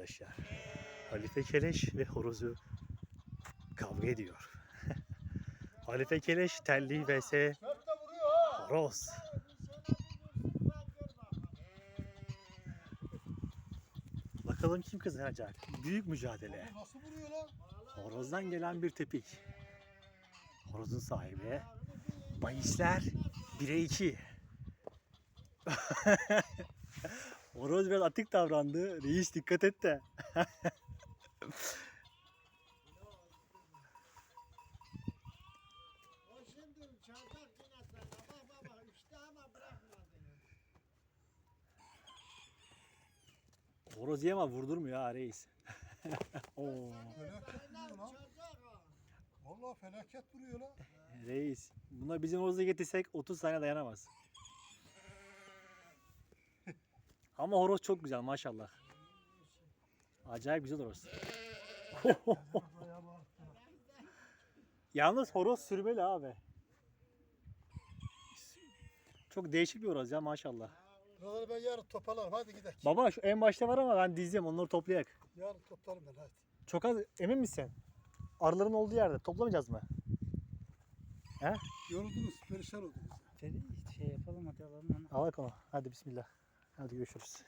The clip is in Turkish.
arkadaşlar. Halife Keleş ve horozu kavga ediyor. Halife Keleş telli vs horoz. Bakalım kim kazanacak? Büyük mücadele. Horozdan gelen bir tepik. Horozun sahibi. Bahisler 1'e 2. Horoz biraz atık davrandı. Reis dikkat et de. Horoz yeme vurdurmuyor ha reis. Oo. Vallahi felaket vuruyor lan. reis. Buna bizim horozu getirsek 30 saniye dayanamaz. Ama horoz çok güzel maşallah. Acayip güzel horoz. Yalnız horoz sürmeli abi. Çok değişik bir horoz ya maşallah. Buraları ben yarın toparlarım. Hadi gidelim. Baba şu en başta var ama ben dizeceğim onları toplayak. Yarın toplarım ben hadi. Çok az emin misin? Arıların olduğu yerde toplamayacağız mı? He? Yoruldunuz, perişan oldunuz. Şey yapalım hadi alalım onu. Al onu. Hadi bismillah. Hadi görüşürüz.